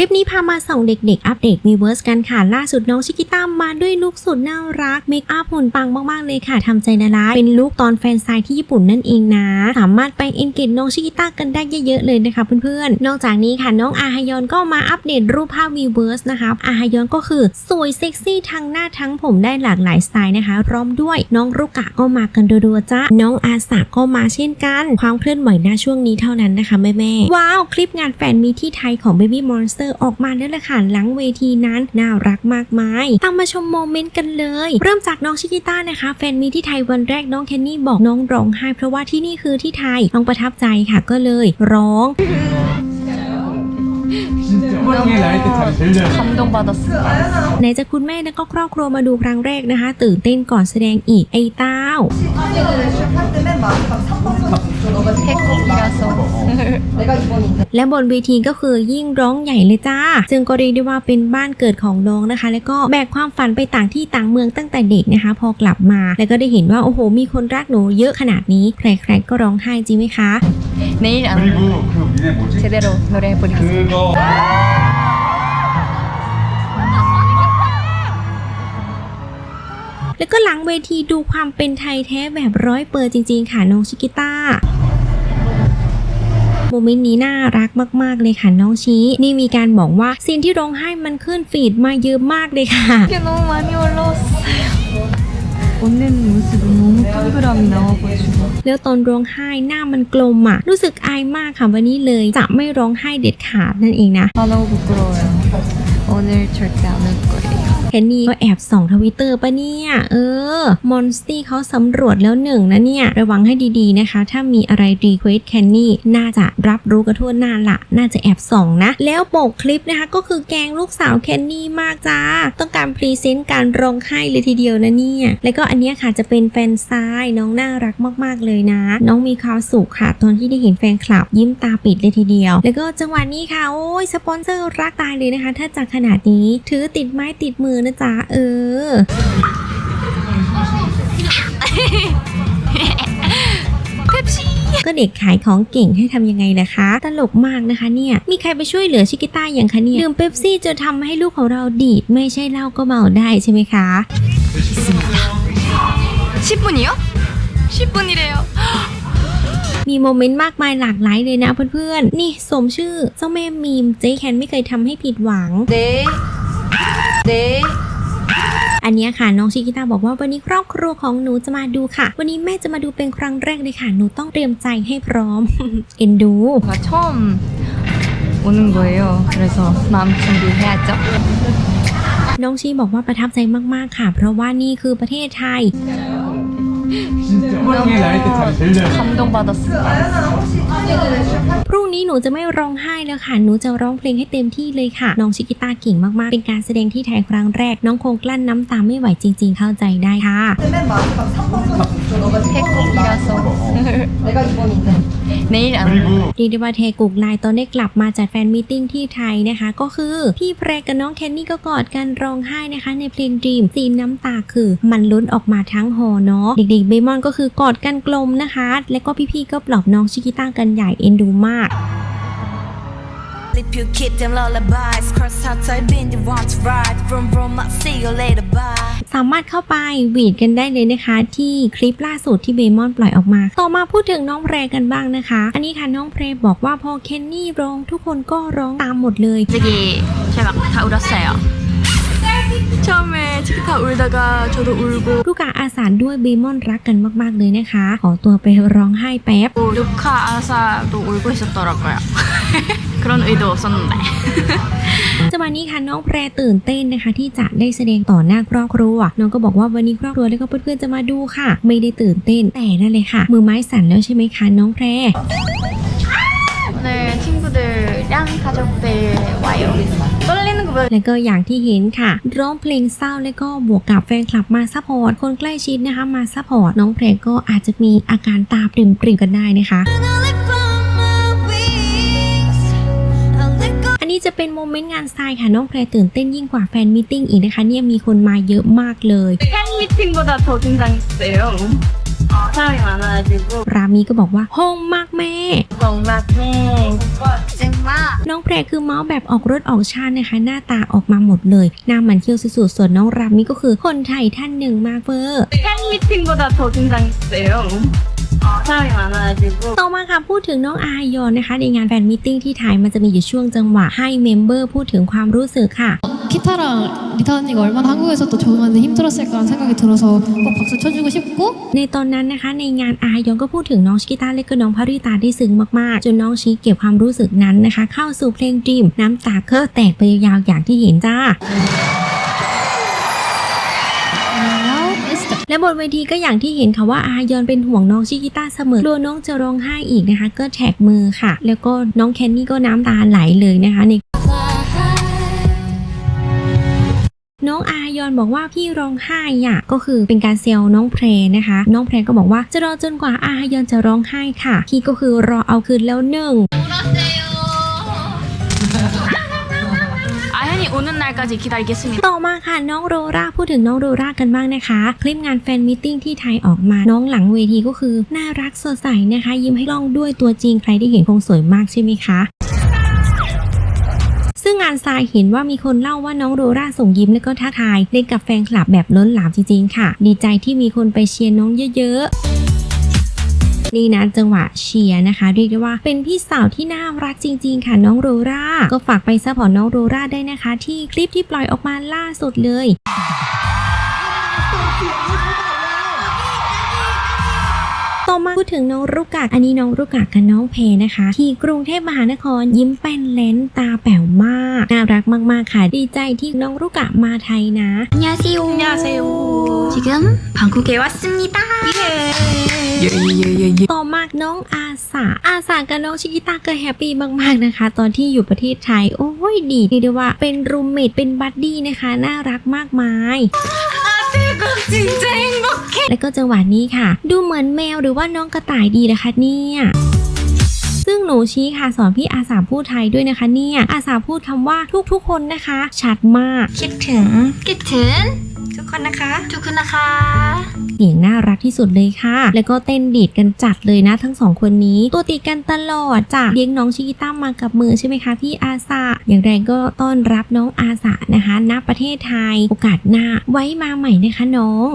คลิปนี้พามาส่องเด็กๆ อัปเดตมีเวิร์สกันค่ะ ล่าสุดน้องชิกิต้ามาด้วยลุคสุดน่ารัก เมคอัพหุ่นปังมากๆเลยค่ะทำใจละลายเป็นลุคตอนแฟนไซน์ที่ญี่ปุ่นนั่นเองนะ สามารถไปเอนเกจน้องชิกิต้ากันได้เยอะๆเลยนะคะเพื่อนๆ นอกจากนี้ค่ะน้องอาฮยอนก็มาอัปเดตรูปภาพวีเวิร์สนะคะ อาฮยอนก็คือสวยเซ็กซี่ทั้งหน้าทั้งผมได้หลากหลายสไตล์นะคะพร้อมด้วยน้องรุกะก็มากันรัวๆจ้าน้องอาสาก็มาเช่นกัน ความเคลื่อนไหวหน้าช่วงนี้เท่านั้นนะคะแม่ๆว้าวคลิปงานแฟนมีที่ไทยของ Baby Monster ออกมาแล้วล่ะค่ะหลังเวทีนั้นน่ารักมากมายตามมาชมโมเมนต์กันเลย เริ่มจากน้องชิกิต้านะคะแฟนมีที่ไทยวันแรกน้องเคนนี่บอกน้องร้องไห้เพราะว่าที่นี่คือที่ไทยน้องประทับใจค่ะก็เลยร้อง 콧방에 나이 때 잘 들려요. 감동받았어요. ไหนจะคุณแม่และก็ครอบครัวมาดูครั้งแรกนะคะ ตื่นเต้นก่อนแสดงอีกไอ้เต้า 태국이라서 และบนเวทีก็คือยิ่งร้องใหญ่เลยจ้า ซึ่งก็เรียกได้ว่าเป็นบ้านเกิดของน้องนะคะ แล้วก็แบกความฝันไปต่างที่ต่างเมืองตั้งแต่เด็กนะคะ พอกลับมา แล้วก็ได้เห็นว่าโอ้โห มีคนรักหนูเยอะขนาดนี้ ใครๆก็ร้องไห้จริงไหมคะ 내일 안 그리고 그 미네 뭐지? 제대로 노래해보겠습니다. 그거 แล้วก็หลังเวทีดูความเป็นไทยแท้แบบร้อยเปอร์จริงๆ ค่ะน้องชิกิต้า โมเมนต์นี้น่ารักมากๆเลยค่ะน้องชี้ นี่มีการบอกว่าซีนที่ร้องไห้มันขึ้นฟีดมาเยอะมากเลยค่ะ 이게 너무 많이 올라왔어요. 웃는 모습이 너무 동그라미 나와가지고 แล้วตอนร้องไห้หน้ามันกลมอ่ะ รู้สึกอายมากค่ะวันนี้เลย จะไม่ร้องไห้เด็ดขาดนั่นเองนะ 아 너무 부끄러워요. 오늘 절대 안 울 거예요. แคนนี่ก็แอบส่องทวิตเตอร์ปะเนี่ย เออ มอนสตี้เขาสำรวจแล้วหนึ่งนะเนี่ย ระวังให้ดีๆนะคะ ถ้ามีอะไรรีเควสแคนนี่น่าจะรับรู้กระทั่วหน้าละ น่าจะแอบส่องนะ แล้วปกคลิปนะคะ ก็คือแกงลูกสาวแคนนี่มากจ้า ต้องการพรีเซนต์การร้องไห้เลยทีเดียวนะเนี่ย แล้วก็อันนี้ค่ะจะเป็นแฟนซ้ายน้องน่ารักมากๆเลยนะ น้องมีความสุขค่ะ ตอนที่ได้เห็นแฟนคลับ ยิ้มตาปิดเลยทีเดียว แล้วก็จังหวะนี้ค่ะโอ้ยสปอนเซอร์รักตายเลยนะคะ ถ้าจากขนาดนี้ถือติดไม้ติดมืออนะจ๊ะเออ ก็เด็กขายของเก่งให้ทำยังไงนะคะ ตลกมากนะคะเนี่ย มีใครไปช่วยเหลือชิกิต้าอย่างคะเนี่ยดื่มเป๊ปซี่จะทำให้ลูกของเราดีด ไม่ใช่เหล้าก็เมาได้ใช่ไหมคะชิปุ่นเรอะชิบุนี่เลยวมีโมเมนต์มากมายหลากหลายเลยนะเพื่อนๆ นี่สมชื่อเจ้าแม่มีมเจ๊แคนไม่เคยทำให้ผิดหวังเจ๊ 네. อันเนี้ยค่ะน้องชิกิต้าบอกว่าวันนี้ครอบครัวของหนูจะมาดูค่ะ วันนี้แม่จะมาดูเป็นครั้งแรกเลยค่ะ หนูต้องเตรียมใจให้พร้อม เอ็นดู 제가 처음 오는 거예요. 그래서 마음 준비해야죠. น้องชีบอกว่าประทับใจมากๆค่ะ เพราะว่านี่คือประเทศไทย 진짜 콧방에 나이 때 잘 들려요. 감동받았어요. พรุ่งนี้หนูจะไม่ร้องไห้แล้วค่ะ หนูจะร้องเพลงให้เต็มที่เลยค่ะ น้องชิกิต้าเก่งมากๆ เป็นการแสดงที่ไทยครั้งแรก น้องคงกลั้นน้ำตาไม่ไหวจริง ๆ เข้าใจได้ค่ะ 태국이라서 내일 안 그리 고เรียกได้ว่าเทกุกไลน์ตอนได้กลับมาจัดแฟนมีตติ้งที่ไทยนะคะ ก็คือพี่แพรกับน้องแคนนี่ก็กอดกันร้องไห้นะคะ ในเพลงดีมซีนน้ำตาคือมันล้นออกมาทั้งหอเนาะเด็กๆเบมอนก็คือกอดกันกลมนะคะ และก็พี่ๆก็ปลอบน้องชิกิต้ากันใหญ่เอ็นดูมาก if you keep them lullabies Cross out I've been the one to ride From Rome see you later bye สามารถเข้าไปวีดกันได้เลยนะคะ ที่คลิปล่าสุดที่เบมอนปล่อยออกมา ต่อมาพูดถึงน้องเพรกันบ้างนะคะ อันนี้ค่ะน้องเพรบอกว่าพอเคนนี่ร้องทุกคนก็ร้องตามหมดเลย次ぎキャラ買うらっしゃよ 처음에 치키타 울다가 저도 울고 ลูกกาอาสารด้วยเบมอนรักกันมากๆเลยนะคะ ขอตัวไปร้องไห้แป๊บ 루카 아사도 울고 있었더라고요. 그런 의도 없었는데. จังหวะนี้ค่ะน้องแพรตื่นเต้นนะคะ ที่จะได้แสดงต่อหน้าครอบครัว น้องก็บอกว่าวันนี้ครอบครัวแล้วก็เพื่อนๆจะมาดูค่ะ ไม่ได้ตื่นเต้นแต่นั่นเลยค่ะ มือไม้สั่นแล้วใช่ไหมคะน้องแพร 오늘 친구들이랑 가족들 와요. 떨리는 거 보여. แล้วก็อย่างที่เห็นค่ะ ร้องเพลงเศร้าแล้วก็บวกกับแฟนคลับมาซัพพอร์ต คนใกล้ชิดนะคะมาซัพพอร์ต น้องแพรก็อาจจะมีอาการตาปริมๆกันได้นะคะ Only from my wings, I'll let go. อันนี้จะเป็นโมเมนต์งานทรายค่ะ น้องแพรตื่นเต้นยิ่งกว่าแฟนมิทติ้งอีกนะคะ เนี่ยมีคนมาเยอะมากเลย 팬미팅보다 더 긴장했어요. ถ้ามาจูบุรามีก็บอกว่าห้องมากแม่ หลงมากแม่เจังมากน้องแพรคือเมาส์แบบออกรถออกชาตินะคะ หน้าตาออกมาหมดเลยหน้ามันเคี้ยวสุดๆส่วนน้องรามีก็คือคนไทยท่านหนึ่งมากเวอร์ แค่คิทิ้งบทสวดจริงจังเซล 요. 사람이 많아가지고. ต่อมาค่ะพูดถึงน้องอายอนนะคะ ในงานแฟนมิทติ้งที่ไทยมันจะมีอยู่ช่วงจังหวะให้เมมเบอร์พูดถึงความรู้สึกค่ะ 키타랑 리타 언니가 얼마나 한국에서 또 적응하는데 힘들었을까라는 생각이 들어서 꼭 박수 쳐주고 싶고 ในตอนนั้นนะคะ ในงานอายอนก็พูดถึงน้องชิกิต้าเล็กกับน้องพาริตาได้ซึ้งมากๆ จนน้องชีเก็บความรู้สึกนั้นนะคะ เข้าสู่เพลงด e มน้ำตาเคอะแตกไปยาวๆอย่างที่เห็นจ้า บนเวทีก็อย่างที่เห็นค่ะว่าอายอนเป็นห่วงน้องชิกิต้าเสมอกลัวน้องจะร้องไห้อีกนะคะ ก็แท็กมือค่ะ แล้วก็น้องแคนนี่ก็น้ำตาไหลเลยนะคะในน้องอายอนบอกว่าพี่ร้องไห้อะก็คือเป็นการเซลน้องเพลนะคะ น้องเพลก็บอกว่าจะรอจนกว่าอายอนจะร้องไห้ค่ะ พี่ก็คือรอเอาคืนแล้วหนึ่ง오는 날까지 기다리겠습니다. ต่อมาค่ะน้องโรราพูดถึงน้องโรรากันบ้างนะคะ คลิปงานแฟนมิทติ้งที่ไทยออกมาน้องหลังเวทีก็คือ น่ารักสดใสนะคะ ยิ้มให้กล้องด้วยตัวจริงใครได้เห็นคงสวยมากใช่ไหมคะ ซึ่งงานทรายเห็นว่ามีคนเล่าว่าน้องโรราส่งยิ้มและก็ทักทายเล่นกับแฟนคลับแบบล้นหลามจริงๆค่ะ ดีใจที่มีคนไปเชียร์น้องเยอะๆ นี่นะจังหวะเชียร์นะคะ เรียกได้ว่าเป็นพี่สาวที่น่ารักจริง ๆ ค่ะน้องโรราก็ฝากไปซัพพอร์ตน้องโรราได้นะคะ ที่คลิปที่ปล่อยออกมาล่าสุดเลย ต่อมาพูดถึงน้องรุกกากอันนี้น้องรุกกากกับน้องเพนะคะ ที่กรุงเทพมหานครยิ้มแป้นเลนตาแป๋วมาก น่ารักมาก ๆ ค่ะ ดีใจที่น้องรุกกะมาไทยนะ 안녕하세요. 안녕하세요. 지금 방콕에 왔습니다. ต่อมากน้องอาสา อาสากับน้องชิกิตาเกิดแฮปปี้มากๆนะคะ ตอนที่อยู่ประเทศไทย โอ้ยดีเรียกได้ว่าเป็นรูมเมทเป็นบัดดี้นะคะ น่ารักมากมายและก็จังหวะนี้ค่ะ ดูเหมือนแมวหรือว่าน้องกระต่ายดีนะคะเนี่ยซึ่งหนูชี้ค่ะสอนพี่อาสาพูดไทยด้วยนะคะ เนี่ยอาสาพูดคำว่าทุกๆคนนะคะ ชัดมาก คิดถึงคิดถึง ทุกคนนะคะ ทุกคนนะคะ เสียงน่ารักที่สุดเลยค่ะ แล้วก็เต้นดีดกันจัดเลยนะทั้งสองคนนี้ ตัวตีกันตลอดจ้ะเลี้ยงน้องชิกิต้ามากับมือใช่ไหมคะพี่อาสาอย่างแรงก็ต้อนรับน้องอาสานะคะณประเทศไทยโอกาสหน้าไว้มาใหม่นะคะน้อง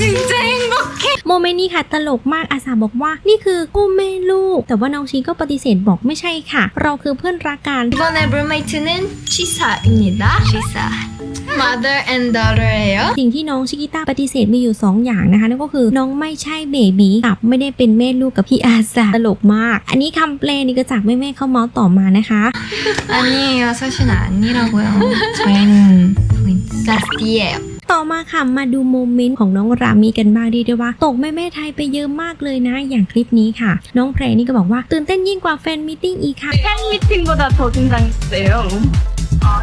จริงจริงบอกโมเมนต์นี้ค่ะตลกมากอาสาบอกว่านี่คือกู้แม่ลูก แต่ว่าน้องชีก็ปฏิเสธบอกไม่ใช่ค่ะ เราคือเพื่อนรักกันวันในบรูเราไม่ถึนชิสาอินิดาชิสา Mother and daughter예요. สิ่งที่น้องชิกิต้าปฏิเสธมีอยู่ 2 อย่างนะคะนั่นก็คือน้องไม่ใช่เบบีกับไม่ได้เป็นแม่ลูกกับพี่อาสาตลกมาก อันนี้คำแปลนี่ก็จากแม่แม่ๆเขาเมาส์ต่อมานะคะ 아니에요. 사실은 아니라고요. 저희는 린사스티예요. ต่อมาค่ะมาดูโมเมนต์ของน้องรามีกันบ้างเรียกได้ว่า ตกแม่แม่ๆไทยไปเยอะมากเลยนะ อย่างคลิปนี้ค่ะ น้องแพรนี่ก็บอกว่าตื่นเต้นยิ่งกว่าแฟนมิทติ้งอีกค่ะ 팬미팅보다 더 긴장했어요.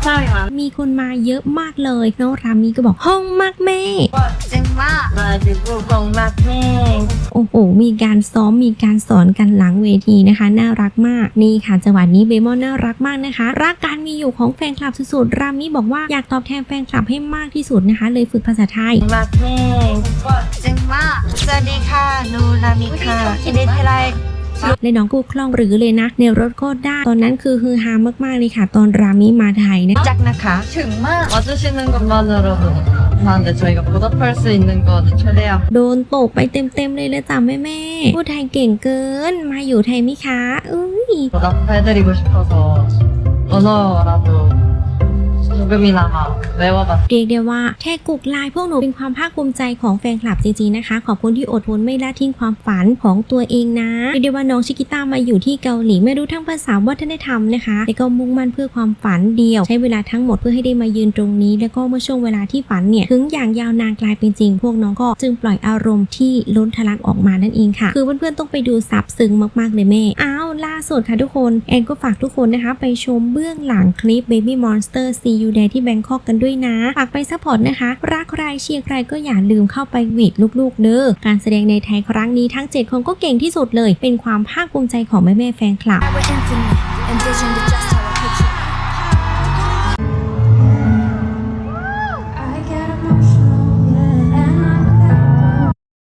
ใช่ค่ะมีคนมาเยอะมากเลยน้องรามีก็บอกห้องมากแม่จึงมากมาถึงกูคงมากแม่โอ้โหมีการซ้อมมีการสอนกันหลังเวทีนะคะ น่ารักมากนี่ค่ะจังหวะนี้เบมอนน่ารักมากนะคะรักการมีอยู่ของแฟนคลับสุดๆรามีบอกว่าอยากตอบแทนแฟนคลับให้มากที่สุดนะคะ เลยฝึกภาษาไทยมากแม่จึงมากสวัสดีค่ะนูรามิค่ะคิดได้ทีไร และน้องกูคล่องหรือเลยนะ ในรถก็ได้ ตอนนั้นคือฮือฮามากๆเลยค่ะ ตอนรามิมาไทยนะ 짝นะคะถึงมาก 와주시는 것만으로도 감사한데 저희가 보답할 수 있는 거는 최대한 โดนตกไปเต็มๆเลยเลยจ้ะแม่แม่ๆพูดไทยเก่งเกิน มาอยู่ไทยไหมคะอุ้ย 보답해드리고 싶어서 언어라도 มัก็มีเราเอาไม่ว่าแบบเรียกได้ว่าแค่กุกไลน์พวกหนูเป็นความภาคภูมิใจของแฟนคลับจริงๆนะคะ ขอบคุณที่อดทนไม่ละทิ้งความฝันของตัวเองนะเรียกได้ว่าน้องชิกิต้ามาอยู่ที่เกาหลีไม่รู้ทั้งภาษาวัฒนธรรมนะคะแต่ก็มุ่งมั่นเพื่อความฝันเดียว ใช้เวลาทั้งหมดเพื่อให้ได้มายืนตรงนี้ แล้วก็เมื่อช่วงเวลาที่ฝันเนี่ยถึงอย่างยาวนานกลายเป็นจริง พวกน้องก็จึงปล่อยอารมณ์ที่ล้นทะลักออกมานั่นเองค่ะ คือเพื่อนๆต้องไปดูซับซึ้งมากๆเลยแม่อ้าวล่าสุดค่ะทุกคนแอนก็ฝากทุกคนนะคะ ไปชมเบื้องหลังคลิป Baby Monster See You ที่แบงคอกกันด้วยนะฝากไปซัพพอร์ตนะคะ รักใครเชียร์ใครก็อย่าลืมเข้าไปหวีดลูกๆเด้อการแสดงในไทยครั้งนี้ทั้ง 7 คนก็เก่งที่สุดเลย เป็นความภาคภูมิใจของแม่ๆแฟนคลับ